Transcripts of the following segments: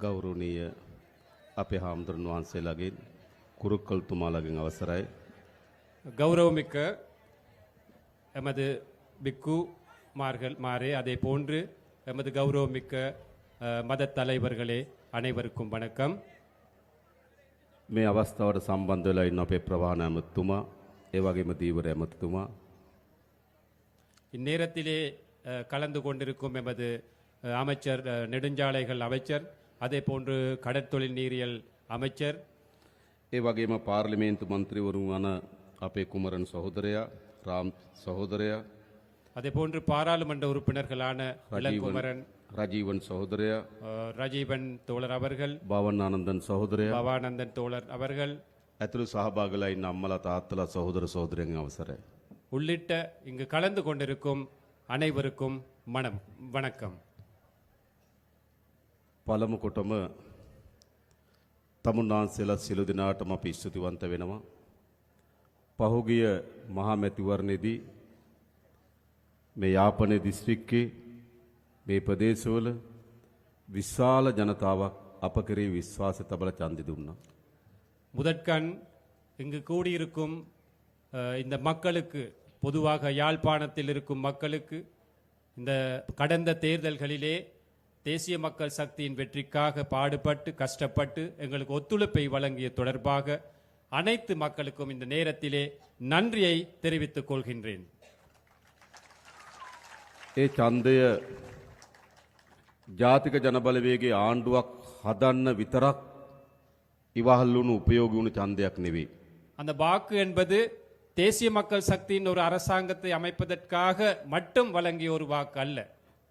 ගෞරවනීය අපේ හාමුදුරන් වහන්සේලාගෙන් කුරුක්කල්තුමාලගෙන් අවසරයි. கௌரவமிக்க எமது பிக்கு மார்கள் மாறே அதே போன்று எமது கௌரவமிக்க அஹ், மதத் தலைவர்களே அனைவருக்கும் வணக்கம் මේ අවස්ථාවට සම්බන්ධ වෙලා ඉන්න අපේ ප්‍රවාහන ඇමතුමා ඒ වගේම දීවර ඇමතුමා இந்நேரத்திலே அஹ், கலந்து கொண்டிருக்கும் எமது அஹ், அமைச்சர் அஹ், நெடுஞ்சாலைகள் அமைச்சர் அதே போன்று கடற்தொழில் நீரியல் அமைச்சர் ඒ වගේම පාර්ලිමේන්තු මන්ත්‍රීවරුන් වන අපේ කුමරන් සහෝදරයා රාම් සහෝදරයා அதே போன்று பாராளுமன்ற உறுப்பினர்களான இளங்குமரன் රජීවන් සහෝදරයා அஹ், ரஜீவன் தோழர் அவர்கள் භවන් ආනන්දන් සහෝදරයා பவானந்தன் தோழர் அவர்கள் ඇතුළු සහභාගලා ඉන්න අම්මලා තාත්තලා සහෝදර සහෝදරයන් අවසරයි. உள்ளிட்ட இங்கு கலந்து கொண்டிருக்கும் அனைவருக்கும் மனம் வணக்கம் පළමු කොටම තමුන්නාන්සේලා සිලු දෙනාටම අපි ස්තුතිවන්ත වෙනවා. පහුගිය මහා මැතිවරණයේදී මේ යාපනය දිස්ත්‍රික්කේ මේ ප්‍රදේශවල විශාල ජනතාවක් අප කරේ විශ්වාස තබල චන්දි දුන්නා. முதற்கண் இங்கு கூடியிருக்கும் அஹ், இந்த மக்களுக்கு பொதுவாக யாழ்ப்பாணத்தில் இருக்கும் மக்களுக்கு இந்த கடந்த தேர்தல்களிலே தேசிய மக்கள் சக்தியின் வெற்றிக்காக பாடுபட்டு கஷ்டப்பட்டு எங்களுக்கு ஒத்துழைப்பை வழங்கிய தொடர்பாக அனைத்து மக்களுக்கும் இந்த நேரத்திலே நன்றியை தெரிவித்துக் கொள்கின்றேன் ඒ චන්දය ජාතික ජනබලවේගේ ආණ්ඩුවක් හදන්න විතරක් ඉවහල්ලුණු උපයෝග වුණු චන්දයක් නෙවෙයි. அந்த வாக்கு என்பது தேசிய மக்கள் சக்தியின் ஒரு அரசாங்கத்தை அமைப்பதற்காக மட்டும் வழங்கிய ஒரு வாக்கு அல்ல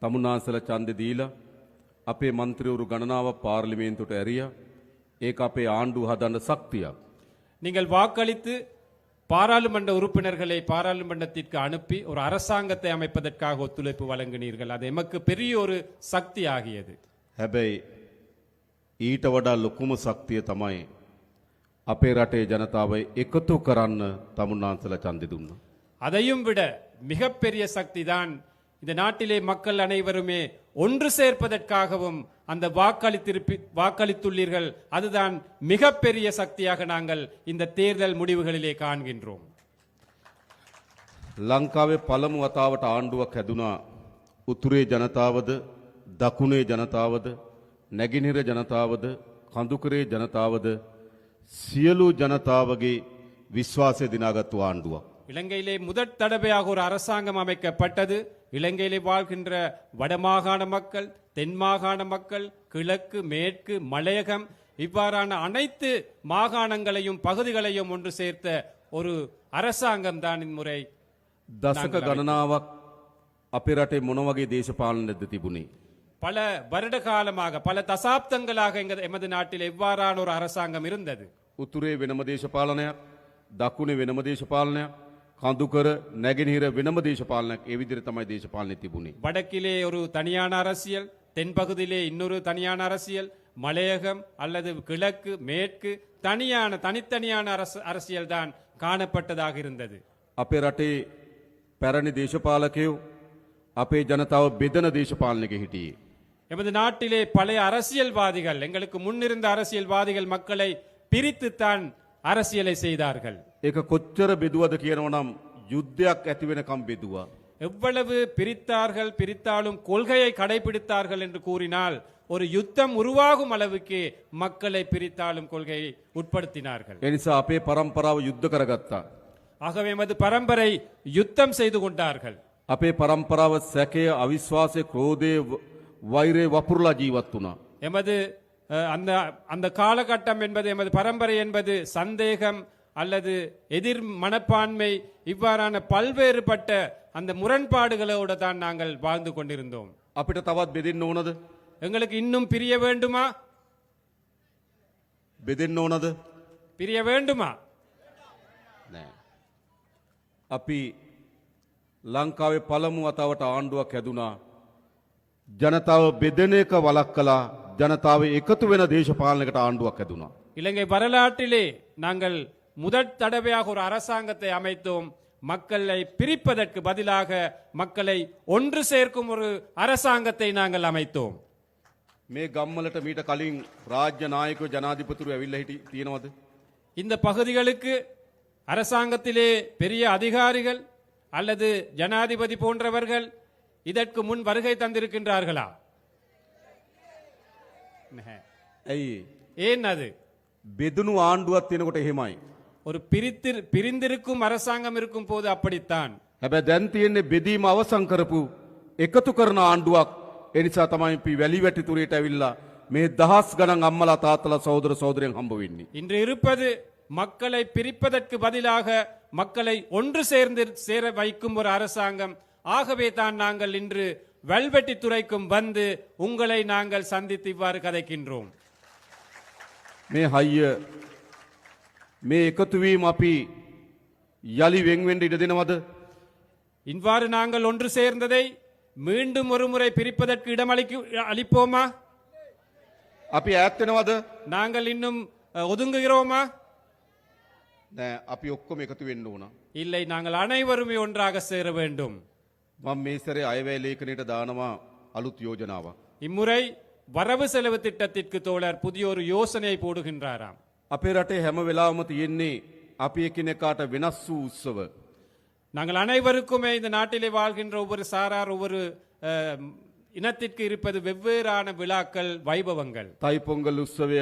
තමුන්නාසල චන්ද දීලා අපේ මන්ත්‍රවරු ගණනාව පාර්ලිමේන්තුට ඇරිය ඒ අපේ ආණ්ඩු හදන්න සක්තියක්. நீங்கள் வாக்களித்து பாராளுமன்ற உறுப்பினர்களை பாராளுமன்றத்திற்கு அனுப்பி ஒரு அரசாங்கத்தை அமைப்பதற்காக ஒத்துழைப்பு வழங்கினீர்கள் அது எமக்கு பெரிய ஒரு சக்தி ஆகியது හැබැයි ඊට වඩා ලොකුම සක්තිය තමයි අපේ රටේ ජනතාව එකතු කරන්න තමුන්නාන්සල චන්දි දුන්න. அதையும் விட மிகப்பெரிய சக்தி தான் இந்த நாட்டிலே மக்கள் அனைவருமே ஒன்று சேர்ப்பதற்காகவும் அந்த வாக்களித்திருப்பி வாக்களித்துள்ளீர்கள் அதுதான் மிகப்பெரிய சக்தியாக நாங்கள் இந்த தேர்தல் முடிவுகளிலே காண்கின்றோம் ලංකාවේ පළමු වතාවට ආණ්ඩුවක් හැදුනා උතුරේ ජනතාවද දකුණේ ජනතාවද නැගිනිර ජනතාවද කඳුකරේ ජනතාවද සියලු ජනතාවගේ විශ්වාසය දිනාගත්තු ආණ්ඩුවක්. இலங்கையிலே முதற் தடவையாக ஒரு அரசாங்கம் அமைக்கப்பட்டது இலங்கையிலே வாழ்கின்ற வடமாகாண மக்கள் தென் மாகாண மக்கள் கிழக்கு மேற்கு மலையகம் இவ்வாறான அனைத்து மாகாணங்களையும் பகுதிகளையும் ஒன்று சேர்த்த ஒரு அரசாங்கம் தான் இம்முறை දසක ගණනාවක් අපේ රටේ මොනවගේ දේශපාලනද තිබුණේ. பல வருட காலமாக பல தசாப்தங்களாக எங்க எமது நாட்டில் எவ்வாறான ஒரு அரசாங்கம் இருந்தது උතුරේ වෙනම දේශපාලනයක් දකුණේ වෙනම දේශපාලනයක් කඳුකර නැගෙනහිර වෙනම දේශපාලනයක් ඒ විදිහට තමයි දේශපාලනය තිබුණේ. வடக்கிலே ஒரு தனியான அரசியல் தென்பகுதியிலே இன்னொரு தனியான அரசியல் மலையகம் அல்லது கிழக்கு மேற்கு தனியான தனித்தனியான அரசு அரசியல் தான் காணப்பட்டதாக இருந்தது අපේ රටේ පැරණි දේශපාලකයෝ අපේ ජනතාව බෙදන දේශපාලනක හිටියේ. எமது நாட்டிலே பழைய அரசியல்வாதிகள் எங்களுக்கு முன்னிருந்த அரசியல்வாதிகள் மக்களை பிரித்துத்தான் அரசியலை செய்தார்கள் ඒක කොච්චර බෙදුවද කියනවනම් යුද්ධයක් ඇතිවෙනකම් බෙදවා. எவ்வளவு பிரித்தார்கள் பிரித்தாலும் கொள்கையை கடைபிடித்தார்கள் என்று கூறினால் ஒரு யுத்தம் உருவாகும் அளவுக்கு மக்களை பிரித்தாலும் கொள்கையை உட்படுத்தினார்கள் එනිසා අපේ පරම්පරාව යුද්ධ කරගත්තා. ஆகவே எமது பரம்பரை யுத்தம் செய்து கொண்டார்கள் අපේ පරම්පරාව සැකය අවිශ්වාසය ක්‍රෝධය ව- වෛරය වපුරලා ජීවත් වුණා. எமது அஹ், அந்த அந்த காலகட்டம் என்பது எமது பரம்பரை என்பது சந்தேகம் அல்லது எதிர் மனப்பான்மை இவ்வாறான பல்வேறுபட்ட அந்த முரண்பாடுகளோடு தான் நாங்கள் வாழ்ந்து கொண்டிருந்தோம் අපිට තවත් බෙදෙන්න ඕනද. எங்களுக்கு இன்னும் பிரிய வேண்டுமா බෙදෙන්න ඕනද. பிரிய வேண்டுமா නෑ. අපි ලංකාවේ පළමු වතාවට ආණ්ඩුවක් හැදුනා. ජනතාව බෙදන එක වලක් කලා ජනතාව එකතු වෙන දේශපාලනකට ආණ්ඩුවක් හැදුනා. இலங்கை வரலாற்றிலே நாங்கள் முதற் தடவையாக ஒரு அரசாங்கத்தை அமைத்தோம் மக்களை பிரிப்பதற்கு பதிலாக மக்களை ஒன்று சேர்க்கும் ஒரு அரசாங்கத்தை நாங்கள் அமைத்தோம் මේ ගම්මලට මීට කලින් රාජ්‍ය නායකව ජනාධිපතුරු ඇවිල්ල හිටි තියෙනවද. இந்த பகுதிகளுக்கு அரசாங்கத்திலே பெரிய அதிகாரிகள் அல்லது ஜனாதிபதி போன்றவர்கள் இதற்கு முன் வருகை தந்திருக்கின்றார்களா නැහැ. ඇයි. ஏன் அது බෙදනු ආණ්ඩුවත් තියෙනකොට එහෙමයි. ஒரு பிரித்து பிரிந்திருக்கும் அரசாங்கம் இருக்கும் போது அப்படித்தான் හැබැ දැන් තියෙන්නේ බෙදීම අවසං කරපු එකතු කරන ආණ්ඩුවක් එනිසා තමයි පි වැලි වැටිතුරයට ඇවිල්ලා මේ දහස් ගණන් අම්මලා තාත්තලා සෞදර සෞදරයෙන් හම්බ වෙන්නේ. இன்று இருப்பது மக்களை பிரிப்பதற்கு பதிலாக மக்களை ஒன்று சேர்ந்து சேர வைக்கும் ஒரு அரசாங்கம் ஆகவே தான் நாங்கள் இன்று வெல்வெட்டி துறைக்கும் வந்து உங்களை நாங்கள் சந்தித்து இவ்வாறு கதைக்கின்றோம் මේ හයිය මේ එකතුවීම අපි යළි වෙන්වෙන්ඩ ඉඩ දෙනවද. இவ்வாறு நாங்கள் ஒன்று சேர்ந்ததை மீண்டும் ஒரு முறை பிரிப்பதற்கு இடமளிக்கு அளிப்போமா අපි ඇත්තෙනවද நாங்கள் இன்னும் அஹ், ஒதுங்குகிறோமா නෑ අපි ඔක්කොම එකතු වෙන්න ඕන. இல்லை நாங்கள் அனைவருமே ஒன்றாக சேர வேண்டும் මං මේසරේ අයවැය ලේඛනයට දානවා අලුත් යෝජනාව. இம்முறை வரவு செலவு திட்டத்திற்கு தோழர் புதிய ஒரு யோசனையை போடுகின்றாராம் අපේ රටේ හැම වෙලාවම තියෙන්නේ අපි එකිනෙකාට වෙනස් වූ උත්සව. நாங்கள் அனைவருக்குமே இந்த நாட்டிலே வாழ்கின்ற ஒவ்வொரு சாரார் ஒவ்வொரு அஹ், இனத்திற்கு இருப்பது வெவ்வேறான விழாக்கள் வைபவங்கள் තයිපොංගල් උත්සවය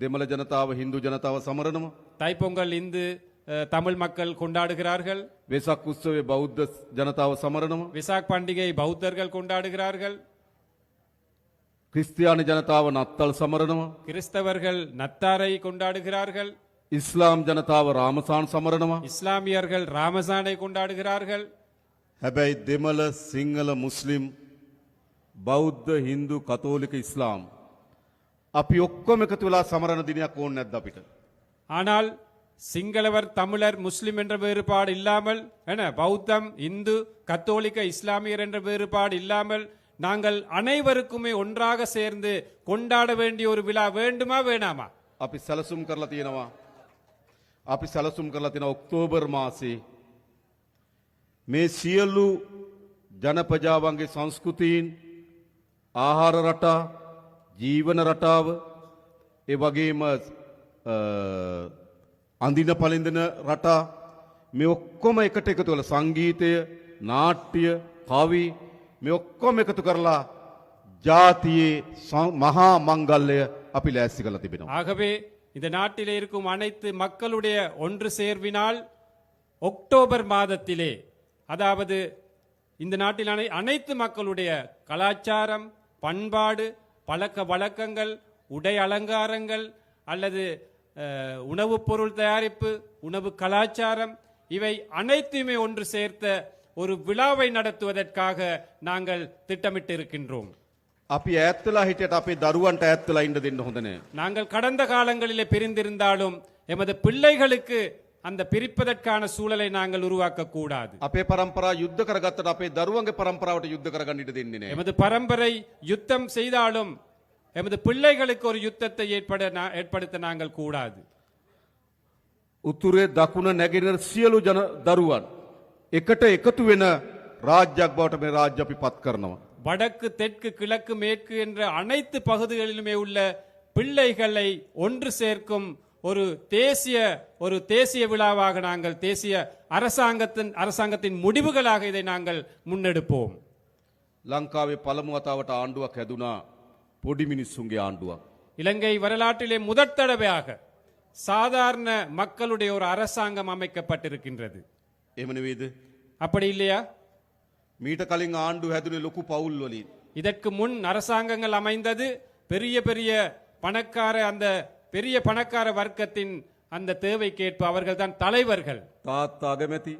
දෙමළ ජනතාව හින්දු ජනතාව සමරනම. தைப்பொங்கல் இந்து அஹ், தமிழ் மக்கள் கொண்டாடுகிறார்கள் වෙසක් උත්සවේ බෞද්ධ ජනතාව සමරනම. விசாக் பண்டிகை பௌத்தர்கள் கொண்டாடுகிறார்கள் ක්‍රිස්තියානි ජනතාව නත්තල් සමරනම. கிறிஸ்தவர்கள் நத்தாரை கொண்டாடுகிறார்கள் ඉස්ලාම් ජනතාව රාමසාන් සමරනවා. இஸ்லாமியர்கள் ராமசானை கொண்டாடுகிறார்கள் හැබැයි දෙමළ සිංහල මුස්ලිම් බෞද්ධ හින්දු කතෝලික ඉස්ලාම්. අපි ඔක්කොම එකතු වෙලා සමරණ දිනයක් ඕන්න නැද්ද අපිට. ஆனால் சிங்களவர் தமிழர் முஸ்லிம் என்ற வேறுபாடு இல்லாமல் என பௌத்தம் இந்து கத்தோலிக்க இஸ்லாமியர் என்ற வேறுபாடு இல்லாமல் நாங்கள் அனைவருக்குமே ஒன்றாக சேர்ந்து கொண்டாட வேண்டிய ஒரு விழா வேண்டுமா வேணாமா අපි සැලසුම් කරලා තියෙනවා. අපි සැලසුම් කරලා තියෙන ඔක්තෝබර් මාසේ මේ සියල්ලු ජනපජාවන්ගේ සංස්කෘතීන් ආහාර රටා ජීවන රටාව ඒ වගේම අ, අඳින පලිඳන රටා මේ ඔක්කොම එකට එකතු කළ සංගීතය නාට්‍ය කවි මේ ඔක්කොම එකතු කරලා ජාතියේ ස- මහා මංගල්ලය අපි ලෑස්ති කළ තිබෙනවා. ஆகவே இந்த நாட்டிலே இருக்கும் அனைத்து மக்களுடைய ஒன்று சேர்வினால் அக்டோபர் மாதத்திலே அதாவது இந்த நாட்டில் அனை- அனைத்து மக்களுடைய கலாச்சாரம் பண்பாடு பழக்க வழக்கங்கள் உடை அலங்காரங்கள் அல்லது அஹ், உணவுப் பொருள் தயாரிப்பு உணவு கலாச்சாரம் இவை அனைத்தையுமே ஒன்று சேர்த்த ஒரு விழாவை நடத்துவதற்காக நாங்கள் திட்டமிட்டு இருக்கின்றோம் අපි ඇත්තලා හිටියට අපේ දරුවන්ට ඇත්තලා ඉන්න දෙන්න හොඳන. நாங்கள் கடந்த காலங்களிலே பிரிந்திருந்தாலும் எமது பிள்ளைகளுக்கு அந்த பிரிப்பதற்கான சூழலை நாங்கள் உருவாக்க கூடாது අපේ පරම්පරා යුද්ධ කරගත්තට අපේ දරුවන්ගේ පරම්පරාවට යුද්ධ කරගන්නට දෙන්නේ නෑ. எமது பரம்பரை யுத்தம் செய்தாலும் எமது பிள்ளைகளுக்கு ஒரு யுத்தத்தை ஏற்பட நா- ஏற்படுத்த நாங்கள் கூடாது උතුරේ දකුණ නැගෙනර සියලු ජන දරුවන්. එකට එකතු වෙන රාජ්‍යයක් බවට මේ රාජ්‍ය අපි පත් කරනවා. வடக்கு தெற்கு கிழக்கு மேற்கு என்ற அனைத்து பகுதிகளிலுமே உள்ள பிள்ளைகளை ஒன்று சேர்க்கும் ஒரு தேசிய ஒரு தேசிய விழாவாக நாங்கள் தேசிய அரசாங்கத்தின் அரசாங்கத்தின் முடிவுகளாக இதை நாங்கள் முன்னெடுப்போம் ලංකාවේ පළමුවතාවට ආණ්ඩුවක් හැදුනා පොඩි මිනිස්සුන්ගේ ආණ්ඩුවක්. இலங்கை வரலாற்றிலே முதற் தடவையாக சாதாரண மக்களுடைய ஒரு அரசாங்கம் அமைக்கப்பட்டிருக்கின்றது එමනවේද. அப்படி இல்லையா මීට කලින් ආණ්ඩු හැදුනේ ලොකු පවුල් වලින්. இதற்கு முன் அரசாங்கங்கள் அமைந்தது பெரிய பெரிய பணக்கார அந்த பெரிய பணக்கார வர்க்கத்தின் அந்த தேவைக்கேற்ப அவர்கள் தான் தலைவர்கள் තාත්තා අගමැති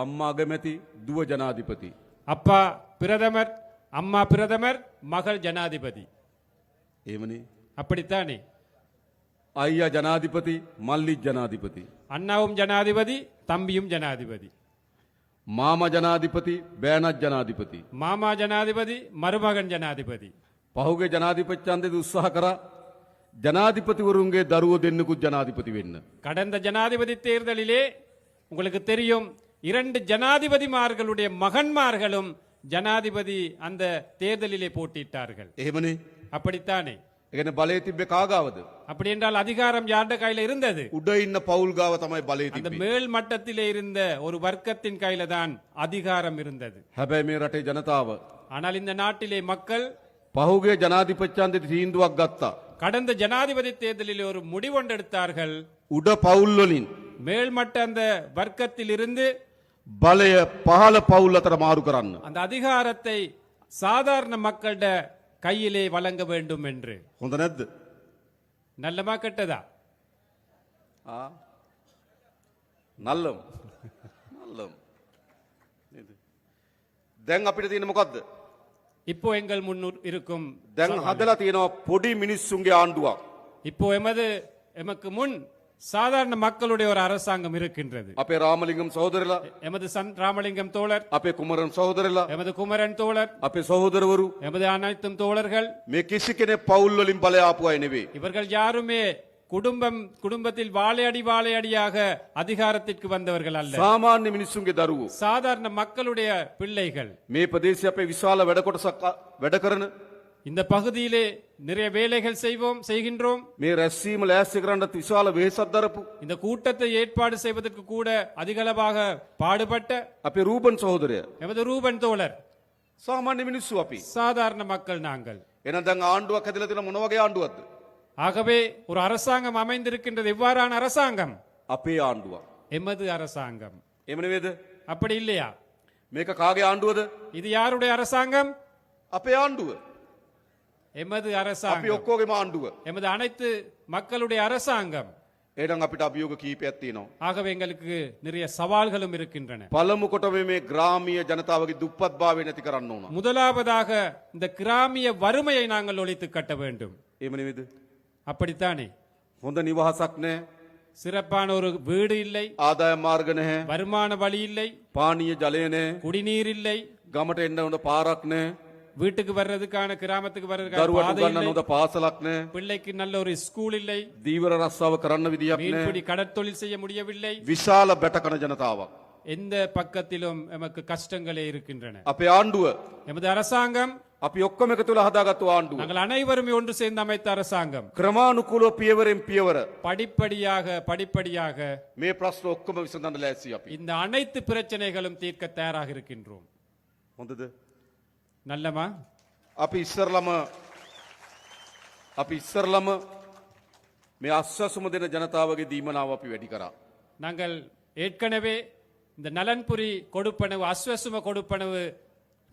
අම්මා අගමැති දුව ජනාධිපති. அப்பா பிரதமர் அம்மா பிரதமர் மகள் ஜனாதிபதி ඒමනේ. அப்படித்தானே අයියා ජනාධිපති මල්ලිත් ජනාධිපති. அண்ணாவும் ஜனாதிபதி தம்பியும் ஜனாதிபதி මාම ජනාධිපති බෑනත් ජනාධිපති. மாமா ஜனாதிபதி மருமகன் ஜனாதிபதி පහුගේ ජනාධිපච්චන්දද උත්සාහ කර ජනාධිපතිවරුන්ගේ දරුව දෙන්නෙකුත් ජනාධිපති වෙන්න. கடந்த ஜனாதிபதி தேர்தலிலே உங்களுக்கு தெரியும் இரண்டு ஜனாதிபதிமார்களுடைய மகன்மார்களும் ஜனாதிபதி அந்த தேர்தலிலே போட்டியிட்டார்கள் එහෙමනේ அப்படித்தானே එකන බලය තිබ්බ කාගාවද. அப்படி என்றால் அதிகாரம் யார்ட கையில இருந்தது උඩ ඉන්න පවුල් ගාව තමයි බලය அந்த තිබේ. மேல் மட்டத்திலே இருந்த ஒரு வர்க்கத்தின் கையில தான் அதிகாரம் இருந்தது හැබැයි මේ රටේ ජනතාව. ஆனால் இந்த நாட்டிலே மக்கள் පහුගේ ජනාධිපච්චන්ත තීන්දුවක් ගත්තා. கடந்த ஜனாதிபதி தேர்தலில் ஒரு முடிவொன்றெடுத்தார்கள் උඩ පවුල්වලින් மேல்மட்ட அந்த வர்க்கத்தில் இருந்து බලය පහල පවුල් අතර මාරු කරන්න. அந்த அதிகாரத்தை சாதாரண மக்களிட கையிலே வழங்க வேண்டும் என்று හොඳ නැද්ද. நல்லமா கெட்டதா නල්ලම් නල්ලම් දැන් අපිට තියෙන මොකක්ද. இப்போ எங்கள் முன்னூர் இருக்கும் දැන් හදලා තියෙනවා පොඩි මිනිස්සුන්ගේ ආණ්ඩුවක්. இப்போ எமது எமக்கு முன் சாதாரண மக்களுடைய ஒரு அரசாங்கம் இருக்கின்றது අපේ රාමලිංගම් සහෝදරලා எமது சன் ராமலிங்கம் தோழர் අපේ කුමරන් සහෝදරලා எமது குமரன் தோழர் අපේ සහෝදරවරු எமது அனைத்தும் தோழர்கள் මේ කිසි කෙනෙ පවුල්වලින් බලය ආපු අය නෙවේ. இவர்கள் யாருமே குடும்பம் குடும்பத்தில் வாழையடி வாழையடியாக அதிகாரத்திற்கு வந்தவர்கள் அல்ல සාමාන්‍ය මිනිස්සුන්ගේ දරුවෝ. சாதாரண மக்களுடைய பிள்ளைகள் මේ ප්‍රදේශ අපේ විශාල වැඩකොටසක් වැඩ කරන இந்த பகுதியிலே நிறைய வேலைகள் செய்வோம் செய்கின்றோம் මේ රැස්සීම ලෑස්සි කරන්නත් විශාල වෙහෙසක් දරපු. இந்த கூட்டத்தை ஏற்பாடு செய்வதற்கு கூட அதிகளவாக பாடுபட்ட අපේ රූපන් සහෝදරය. எமது ரூபன் தோழர் සාමාන්‍ය මිනිස්සු අපි. சாதாரண மக்கள் நாங்கள் එන දැන් ආණ්ඩුවක් හැදලා තියෙන මොන වගේ ආණ්ඩුවක්ද? ஆகவே ஒரு அரசாங்கம் அமைந்திருக்கின்றது எவ்வாறான அரசாங்கம் අපේ ආණ්ඩුවක්. எமது அரசாங்கம் එහෙම නෙවෙයිද? அப்படி இல்லையா මේක කාගේ ආණ්ඩුවද? இது யாருடைய அரசாங்கம் අපේ ආණ්ඩුව. எமது අපි அரசாங்கம் ඔක්කොගේම ආණ්ඩුව. எமது அனைத்து மக்களுடைய அரசாங்கம் එහෙනම් අපිට අභියෝග කීපයක් තියෙනවා. ஆகவே எங்களுக்கு நிறைய சவால்களும் இருக்கின்றன පළමු කොටම මේ ග්‍රාමීය ජනතාවගේ දුප්පත්භාවය නැති කරන්න ඕන. முதலாவதாக இந்த கிராமிய வறுமையை நாங்கள் ஒழித்து கட்ட வேண்டும் එහෙම නෙවෙයිද? அப்படித்தானே හොඳ නිවහසක් නැහැ. சிறப்பான ஒரு வீடு இல்லை ආදාය මාර්ග නැහැ. வருமான வழி இல்லை පානීය ජලය නැහැ. குடிநீர் இல்லை ගමට එන්න හොඳ පාරක් නැහැ. வீட்டுக்கு வர்றதுக்கான கிராமத்துக்கு வர்றதுக்கான දරුවට பாதை උගන්නන්න இல்லை හොඳ පාසලක් නැහැ. பிள்ளைக்கு நல்ல ஒரு ஸ்கூல் இல்லை දීවර රස්සාව කරන්න විදියක් නැහැ. மீன்பிடி கடற்தொழில் செய்ய முடியவில்லை විශාල බැටකන ජනතාවක්. எந்த பக்கத்திலும் எமக்கு கஷ்டங்களே இருக்கின்றன අපේ ආණ්ඩුව எமது அரசாங்கம் අපි ඔක්කොම එකතු වෙලා හදාගත්තු ආණ්ඩුව. நாங்கள் அனைவருமே ஒன்று சேர்ந்து அமைத்த அரசாங்கம் ක්‍රමානුකූලව පියවරෙන් පියවර படிப்படியாக படிப்படியாக මේ ප්‍රශ්න ඔක්කොම විසඳන්න ලෑස්ති අපි. இந்த அனைத்து பிரச்சனைகளும் தீர்க்க தயாராக இருக்கின்றோம் හොඳද? நல்லமா අපි ඉස්සරලම අපි ඉස්සරලම මේ අස්වසුම දෙන ජනතාවගේ දීමනාව අපි වැඩි කරා. நாங்கள் ஏற்கனவே இந்த நலன்புரி கொடுப்பனவு அஸ்வசும கொடுப்பனவு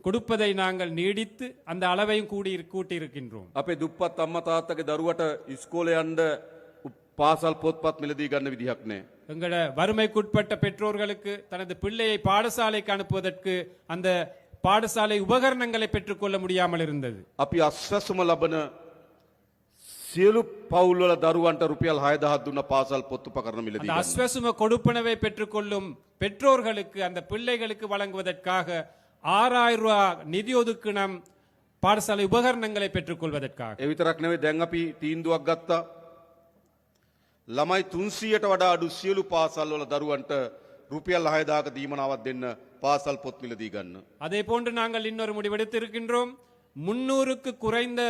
கொடுப்பதை நாங்கள் நீடித்து அந்த அளவையும் கூடி கூட்டி இருக்கின்றோம் අපේ දුප්පත් අම්ම තාත්තගේ දරුවට ඉස්කෝලේ යන්න උ- පාසල් පොත්පත් මිලදී ගන්න විදිහක් නෑ. எங்கள வறுமைக்குட்பட்ட பெற்றோர்களுக்கு தனது பிள்ளையை பாடசாலைக்கு அனுப்புவதற்கு அந்த பாடசாலை உபகரணங்களை பெற்றுக்கொள்ள முடியாமல் இருந்தது අපි අස්වැසුම ලබන සියලු පවුල්වල දරුවන්ට රුපියල් හයදහත් දුන්න පාසල් පොත්තුපකරන මිලදී. அந்த ගන්න. அஸ்வசும கொடுப்பனவை பெற்றுக்கொள்ளும் பெற்றோர்களுக்கு அந்த பிள்ளைகளுக்கு வழங்குவதற்காக ஆறாயிரம் ரூபாய் நிதி ஒதுக்கினம் பாடசாலை உபகரணங்களை பெற்றுக்கொள்வதற்காக ඒ විතරක් නෙවෙයි දැන් අපි තීන්දුවක් ගත්තා. ළමයි තුන්සියට වඩා අඩු සියලු පාසල්වල දරුවන්ට රුපියල් හයදාක දීමනාවත් දෙන්න පාසල් පොත් මිලදී ගන්න. அதே போன்று நாங்கள் இன்னொரு முடிவெடுத்து இருக்கின்றோம் முன்னூறுக்கு குறைந்த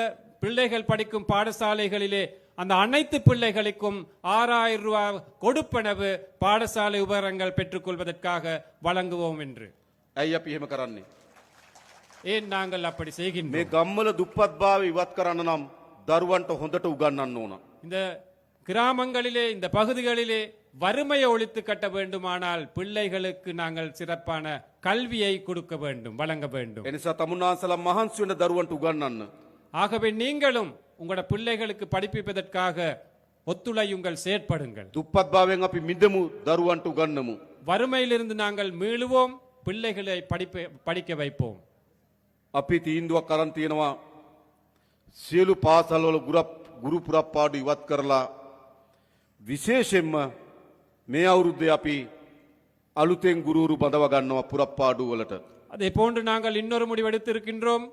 பிள்ளைகள் படிக்கும் பாடசாலைகளிலே அந்த அனைத்து பிள்ளைகளுக்கும் ஆறாயிரம் ரூபாய் கொடுப்பனவு பாடசாலை உபகரணங்கள் பெற்றுக்கொள்வதற்காக வழங்குவோம் என்று ඇයි අපි එහෙම කරන්නේ. ஏன் நாங்கள் அப்படி செய்கின்றோம் මේ ගම්මල දුප්පත්භාව ඉවත් කරන්න නම් දරුවන්ට හොඳට උගන්නන්න ඕන. இந்த கிராமங்களிலே இந்த பகுதிகளிலே வறுமையை ஒழித்து கட்ட வேண்டுமானால் பிள்ளைகளுக்கு நாங்கள் சிறப்பான கல்வியை கொடுக்க வேண்டும் வழங்க வேண்டும் එනිසා තමුන්නාසල මහන්සි වෙන දරුවන්ට උගන්නන්න. ஆகவே நீங்களும் உங்களோட பிள்ளைகளுக்கு படிப்பிப்பதற்காக ஒத்துழையுங்கள் செயற்படுங்கள் දුප්පත්භාවයෙන් අපි මිදමු දරුවන්ට උගන්නමු. வறுமையிலிருந்து நாங்கள் மீளுவோம் பிள்ளைகளை படிப்ப படிக்க வைப்போம் අපි තීන්දුවක් කරන් තියෙනවා සියලු පාසල්වල ගුරප් ගුරු පුරප්පාඩු ඉවත් කරලා විශේෂෙන්ම මේ අවුරුද්දේ අපි අලුතෙන් ගුරුරු බඳව ගන්නවා පුරප්පාඩු වලට. அதே போன்று நாங்கள் இன்னொரு முடிவெடுத்திருக்கின்றோம்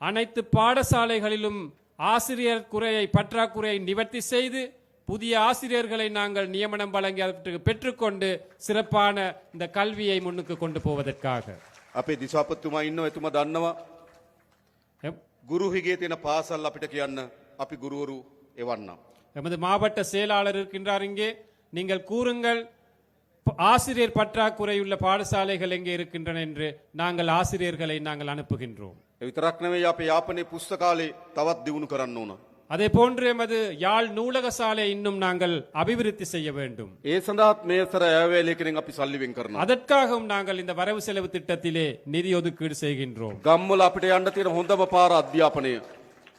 அனைத்து பாடசாலைகளிலும் ஆசிரியர் குறையை பற்றாக்குறையை நிவர்த்தி செய்து புதிய ஆசிரியர்களை நாங்கள் நியமனம் வழங்கி அதற்கு பெற்றுக்கொண்டு சிறப்பான இந்த கல்வியை முன்னுக்கு கொண்டு போவதற்காக අපේ දිසාපත්තුමා ඉන්න එතුම දන්නවා எம்- ගුරුහිගේ තියෙන පාසල් අපිට කියන්න අපි ගුරුවරු එවන්නම්. எமது மாவட்ட செயலாளர் இருக்கின்றார் இங்கே நீங்கள் கூறுங்கள் ப- ஆசிரியர் பற்றாக்குறையுள்ள பாடசாலைகள் எங்கே இருக்கின்றன என்று நாங்கள் ஆசிரியர்களை நாங்கள் அனுப்புகின்றோம் ඒ විතරක් නෙවෙයි අපේ යාපනයේ පුස්තකාලේ තවත් දියුණු කරන්න ඕන. அதே போன்று எமது யாழ் நூலக சாலை இன்னும் நாங்கள் அபிவிருத்தி செய்ய வேண்டும் ඒ සඳහාත් මේ සර ඇවේලේකෙනෙන් අපි සල්ලිවෙන් කරනවා. அதற்காகவும் நாங்கள் இந்த வரவு செலவு திட்டத்திலே நிதி ஒதுக்கீடு செய்கின்றோம் ගම්වල අපිට යන්න තියෙන හොඳම පාර අධ්‍යාපනය.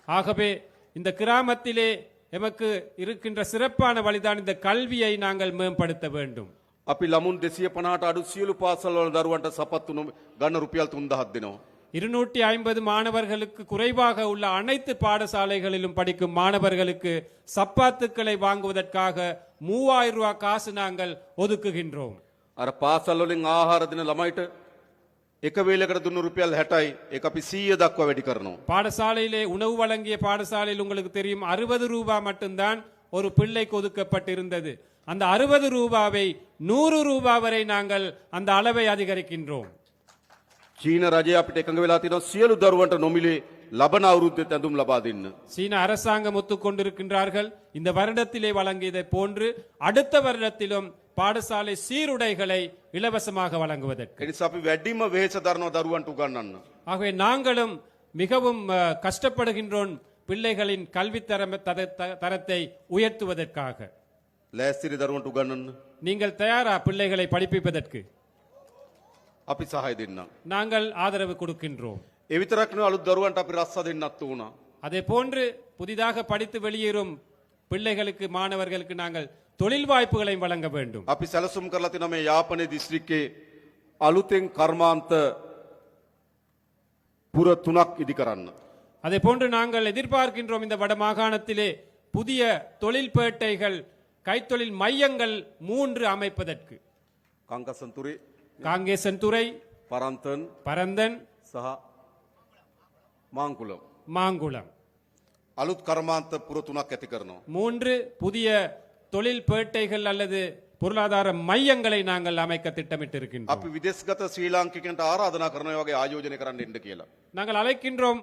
ஆகவே இந்த கிராமத்திலே எமக்கு இருக்கின்ற சிறப்பான வழிதான் இந்த கல்வியை நாங்கள் மேம்படுத்த வேண்டும் අපි ළමුන් දෙසිය පනහට අඩු සියලු පාසල්වල දරුවන්ට සපත්තුන ගන්න රුපියල් තුන්දහත් දෙනවා. இருநூற்றி ஐம்பது மாணவர்களுக்கு குறைவாக உள்ள அனைத்து பாடசாலைகளிலும் படிக்கும் மாணவர்களுக்கு சப்பாத்துக்களை வாங்குவதற்காக மூவாயிரம் ரூபாய் காசு நாங்கள் ஒதுக்குகின்றோம் අර පාසල්වලින් ආහාර දෙන ළමයිට එක වේලකට දුන්න රුපියල් හැටයි එක අපි සීය දක්වා වැඩි කරනවා. பாடசாலையிலே உணவு வழங்கிய பாடசாலையில் உங்களுக்கு தெரியும் அறுபது ரூபாய் மட்டும்தான் ஒரு பிள்ளைக்கு ஒதுக்கப்பட்டிருந்தது அந்த அறுபது ரூபாவை நூறு ரூபாய் வரை நாங்கள் அந்த அளவை அதிகரிக்கின்றோம் චීන රජය අපිට එකඟ වෙලා තියෙනවා සියලු දරුවන්ට නොමිලේ ලබන අවුරුද්දේ ඇඳුම් ලබා දෙන්න. சீன அரசாங்கம் ஒத்துக்கொண்டிருக்கின்றார்கள் இந்த வருடத்திலே வழங்கியதை போன்று அடுத்த வருடத்திலும் பாடசாலை சீருடைகளை இலவசமாக வழங்குவதற்கு එනිසා අපි වැඩිම වෙහෙස දරනවා දරුවන්ට උගන්වන්න. ஆகவே நாங்களும் மிகவும் அஹ், கஷ்டப்படுகின்றோம் பிள்ளைகளின் கல்வித்தரம் தர- த- தரத்தை உயர்த்துவதற்காக ලෑස්තිරි දරුවන්ට උගන්නන්න. நீங்கள் தயாரா பிள்ளைகளை படிப்பிப்பதற்கு අපි සහය දෙන්නම්. நாங்கள் ஆதரவு கொடுக்கின்றோம் එවිතරක්න අලුත් දරුවන්ට අපි රස්ස දෙන්නත් වුණා. அதே போன்று புதிதாக படித்து வெளியேறும் பிள்ளைகளுக்கு மாணவர்களுக்கு நாங்கள் தொழில் வாய்ப்புகளையும் வழங்க வேண்டும் අපි සැලසුම් කරලා තින මේ යාපනය දිස්ත්‍රික්කේ අලුතෙන් කර්මාන්ත පුර තුනක් ඉදි කරන්න. அதே போன்று நாங்கள் எதிர்பார்க்கின்றோம் இந்த வட மாகாணத்திலே புதிய தொழில் பேட்டைகள் கைத்தொழில் மையங்கள் மூன்று அமைப்பதற்கு කංකසන්තුරේ காங்கேசன்துறை පරන්තන් பரந்தன் සහ මාංකුලම්. மாங்குளம் අලුත් කර්මාන්ත පුර තුනක් ඇති කරනවා. மூன்று புதிய தொழில் பேட்டைகள் அல்லது பொருளாதார மையங்களை நாங்கள் அமைக்க திட்டமிட்டிருக்கின்றோம் අපි විදෙස්ගත ශ්‍රී ලාංකිකන්ට ආරාධනා කරනය වගේ ආයෝජනය කරන්න එන්න කියලා. நாங்கள் அழைக்கின்றோம்